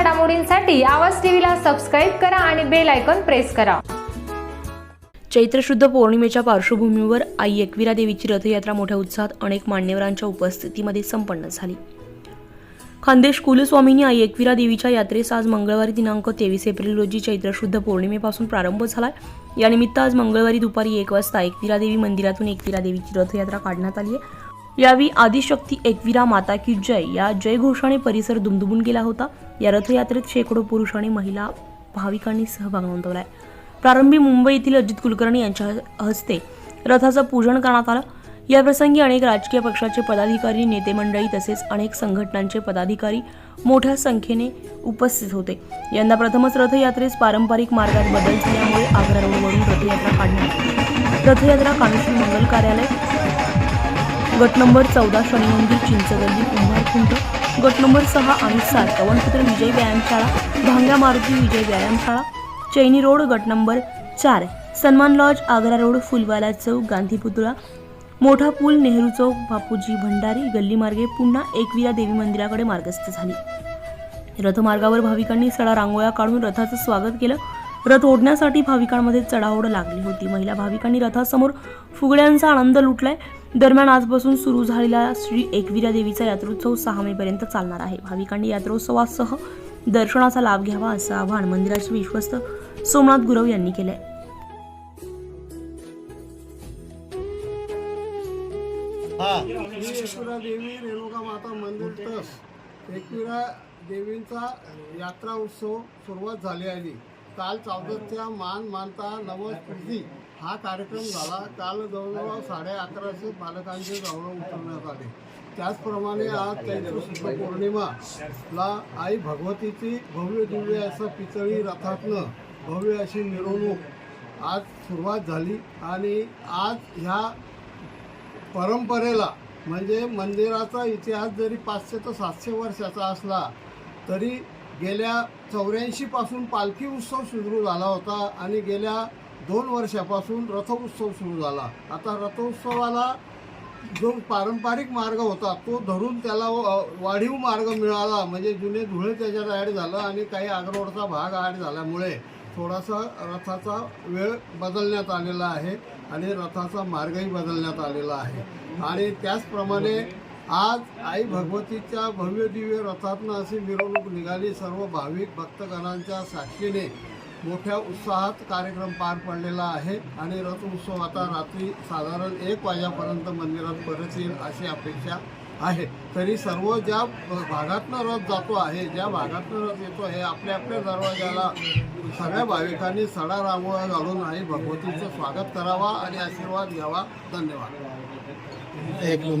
घडामोडींसाठी आवाज टीव्हीला सबस्क्राईब करा आणि बेल आयकॉन प्रेस करा. चैत्रशुद्ध पौर्णिमेच्या पार्श्वभूमीवर आई एकविरा देवीची रथयात्रा मोठ्या उत्साहात अनेक मान्यवरांच्या उपस्थितीमध्ये संपन्न झाली. खानदेश कुलस्वामींनी आई एकविरा देवीच्या यात्रेस आज मंगळवारी दिनांक तेवीस एप्रिल रोजी चैत्रशुद्ध पौर्णिमेपासून प्रारंभ झाला यानिमित्त आज मंगळवारी दुपारी एक वाजता एकविरा देवी मंदिरातून एकविरा देवीची रथयात्रा काढण्यात आली आहे. यावेळी आदिशक्ती एकविरा माता की जय या जयघोषाने परिसर दुमदुमून गेला होता. या रथयात्रेत शेकडो पुरुष आणि महिला भाविकांनी सहभाग नोंदवलाय. प्रारंभी मुंबई येथील अजित कुलकर्णी यांच्या हस्ते रथाचं पूजन करण्यात आलं. याप्रसंगी अनेक राजकीय पक्षाचे पदाधिकारी नेते मंडळी तसेच अनेक संघटनांचे पदाधिकारी मोठ्या संख्येने उपस्थित होते. यंदा प्रथमच रथयात्रेस पारंपरिक मार्गात बदल झाल्यामुळे आग्रा रोडवरून रथयात्रा काढण्यात रथयात्रा कामेश्वर मंगल कार्यालय गट नंबर चौदा शनी मंदिर चिंचगल्ली कुंभारखुंट गट नंबर सहा आणि सात पवनपुत्र विजय व्यायामशाळा भांग्या मारुती विजय व्यायामशाळा. चैनी रोड गट नंबर चार सन्मान लॉज आग्रा रोड फुलवाला चौक गांधी पुतळा. मोठा पूल नेहरू चौक बापूजी भंडारी गल्ली मार्गे पुन्हा एकविरा देवी मंदिराकडे मार्गस्थ झाली. रथमार्गावर भाविकांनी सडा रांगोळ्या काढून रथाचं स्वागत केलं. रथ ओढण्यासाठी भाविकांमध्ये चढाओढ लागली होती. महिला भाविकांनी रथासमोर फुगड्यांचा आनंद लुटलाय. दरम्यान आजपासून सुरू झालेला श्री एकविरा देवीचा यात्रोत्सव सहा मे पर्यंत चालणार आहे. भाविकांनी यात्रोत्सवासह दर्शनाचा लाभ घ्यावा असं आवाहन मंदिराचे विश्वस्त सोमनाथ गुरव यांनी केलंय. हा. एकविरा देवी रेणुका माता मंदिर ट्रस्ट एकविरा देवींचा यात्रा उत्सव सुरुवात झाली आहे. काल चौदसच्या मान मानता नवस हा कार्यक्रम झाला. काल जवळजवळ साडे अकराशे बालकांचे जवळ उतरण्यात आले. त्याचप्रमाणे आज चैत्र शुद्ध पौर्णिमाला आई भगवतीची भव्य दिव्य असं पितळी रथातनं भव्य अशी मिरवणूक आज सुरुवात झाली. आणि आज ह्या परंपरेला म्हणजे मंदिराचा इतिहास जरी पाचशे ते सातशे वर्षाचा असला तरी गेल्या चौऱ्याऐंशीपासून पालखी उत्सव सुरू झाला होता. आणि गेल्या दोन वर्षापासून रथोत्सव सुरू झाला. आता रथोत्सवाला जो पारंपरिक मार्ग होता तो धरून त्याला वाढीव मार्ग मिळाला. म्हणजे जुने धुळे त्याच्यात ॲड झालं आणि काही आग्रोडचा भाग ॲड झाल्यामुळे थोडासा रथाचा वेळ बदलण्यात आलेला आहे आणि रथाचा मार्गही बदलण्यात आलेला आहे. आणि त्याचप्रमाणे आज आई भगवतीच्या भव्य दिव्य रथातनं अशी मिरवणूक निघाली. सर्व भाविक भक्तगणांच्या साक्षीने मोठ्या उत्साहात कार्यक्रम पार पडलेला आहे आणि रथ उत्सव आता रात्री साधारण एक वाजेपर्यंत मंदिरात परत येईल अशी अपेक्षा आहे. तरी सर्व ज्या भागातनं रथ जातो आहे ज्या भागातनं रथ येतो आहे आपल्या आपल्या दरवाजाला सगळ्या भाविकांनी सडा रांगोळा घालून आई भगवतीचं स्वागत करावा आणि आशीर्वाद घ्यावा. धन्यवाद. एक